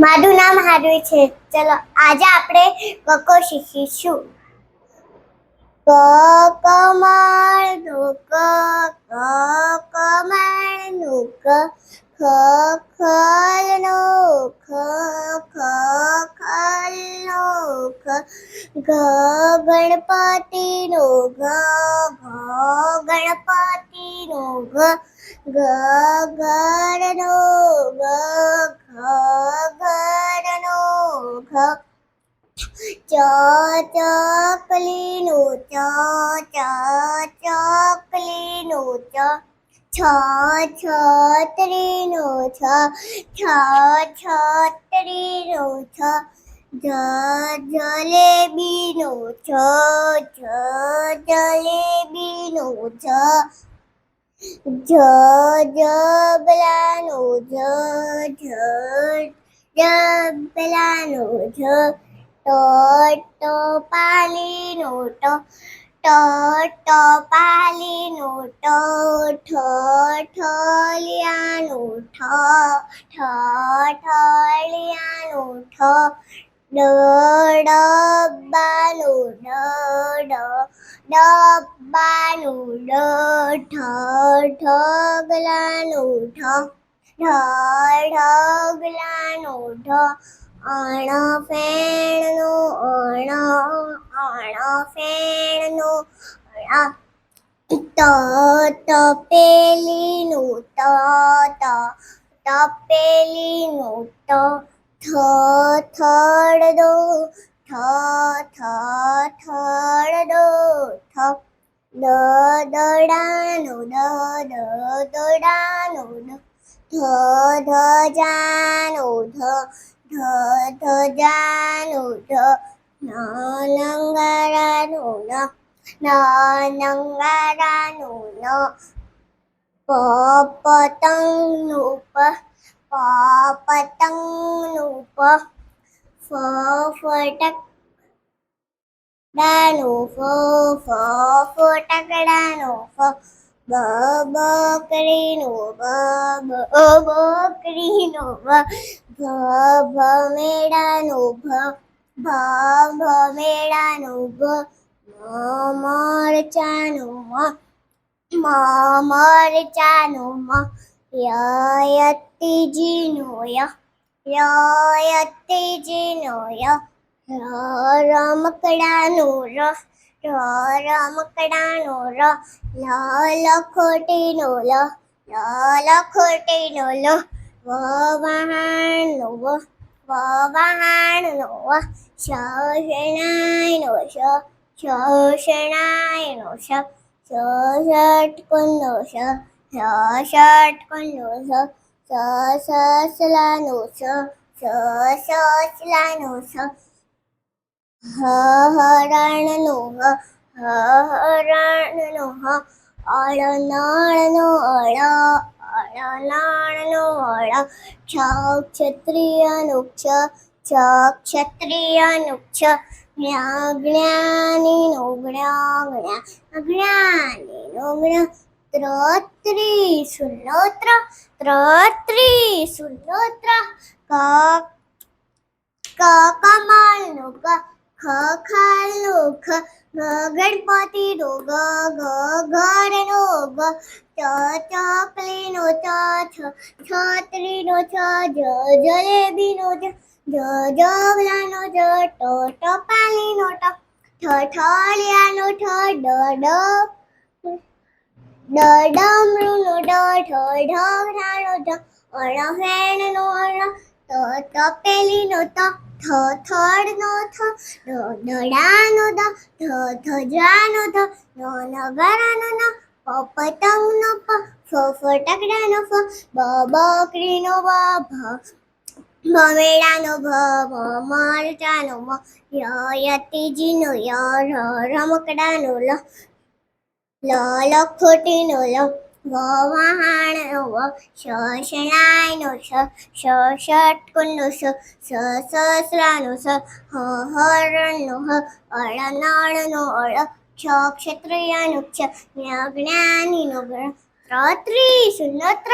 મારું નામ હાર્વી છે. ચલો, આજે આપણે કકો શીખીશું. ક કમાળનું ક ક કમાળનું ક, ખ, ખલનું ખ ખ, ખલનું ખ, ઘ ગણપતિ નો ઘ ઘ ગણપતિ નો ઘ ઘ ઘર ઘ ચ ચકલીનું ચ ચ ચકલીનું ચ છ છત્રીનું છ છ છત્રીનું છ જ જલેબીનું છ જ જલેબીનું છ જ જબલાનું જ જ જબલાનું જ ટ ટપાલીનું ટ ટ ટપાલીનું ટ ઠો, ઠ ઠો ઠલિયાનું ઠો ડ ડબ્બાનું ડ ડબ્બાનું ડ ઠ ઠગલાનું ઠ ઢ ઢગલાનું ઢ અણ ફેણનું અણ અણ ફેણનું. ત તપેલીનું ત ત તપેલીનું ત થ, થડદો, થ થ, થડદો, થ, દ, દડાનું, દ દ, દડાનું, ધ ધજાનું ધ ધ ધજાનું ધ ન નંગારાનું ન ન નંગારાનું ન પ પતંગનું પ પ પતંગનું પ ફ ફટક ડાનું ફ ફ ફટકડાનું ફ બ બકરીનું બ બ બકરીનું બ ભ ભમેડાનું ભ ભ ભમેડાનું ભ મ મરચાનું મ મ મરચાનું મ ય યતીજીનું ય ય યતીજીનું ય રમકડાનું ર રમકડાનું ર લ લખોટીનું લ લ લખોટીનું લ વ વહાણનું વ વ વહાણનું વ શ શણાયનું શ શ શણાયનું શ સ ષટકુંનું શ સ ષટકુંનું સ સ સસલાનું સ સ સસલાનું સ હ હરણનું હ હ હરણનું હ અળનળનું અળ અળનળનું અળ છ ક્ષત્રિયનું ક્ષ છ ક્ષત્રિયનું ક્ષ જ્ઞા જ્ઞાનીનું જ્ઞા જ્ઞા જ્ઞાનીનું જ્ઞ ત્રોત્રી સુલોત્ર ત્રોત્રી સુલોત્ર ક ક કમળનું ક ખ ખાલનું ખ ગણપતિ ગણપતિનું ગ ગ ઘરનું ગ ચ ચકલીનું ચ, છ છત્રીનો છ, જ, જલેબીનું જ જ, જવલાનું જ ટ, ટપાલીનું ટ, ઠ ઠળિયાનું ઠ, ડ ડ ડ, ડમરુનું ડ ઢ ઢગરાનું ઢ અણ ફેણનું અણ ત, તપેલીનો ત, થ, થડનો થ ડ દડાનો દ ધ, ધજાનો ધ ન નગરાનો ન પતંગનો પ ફટાકડાનો ફ બકરીનો બ, ભ, ભમેડાનો ભ મરચાનો મ યતીજીનો ય રમકડાનો લ લ, લખોટીનો લ વહાણનો વ, શ, શણાયનો શ શ ષટકુંનો સ સ સસલાનો સ હરણનો હ અળનળનો અળ ક્ષ ક્ષત્રિયનું ક્ષ જ્ઞા જ્ઞાનીનો જ્ઞ ત્રત્રી સુનત્ર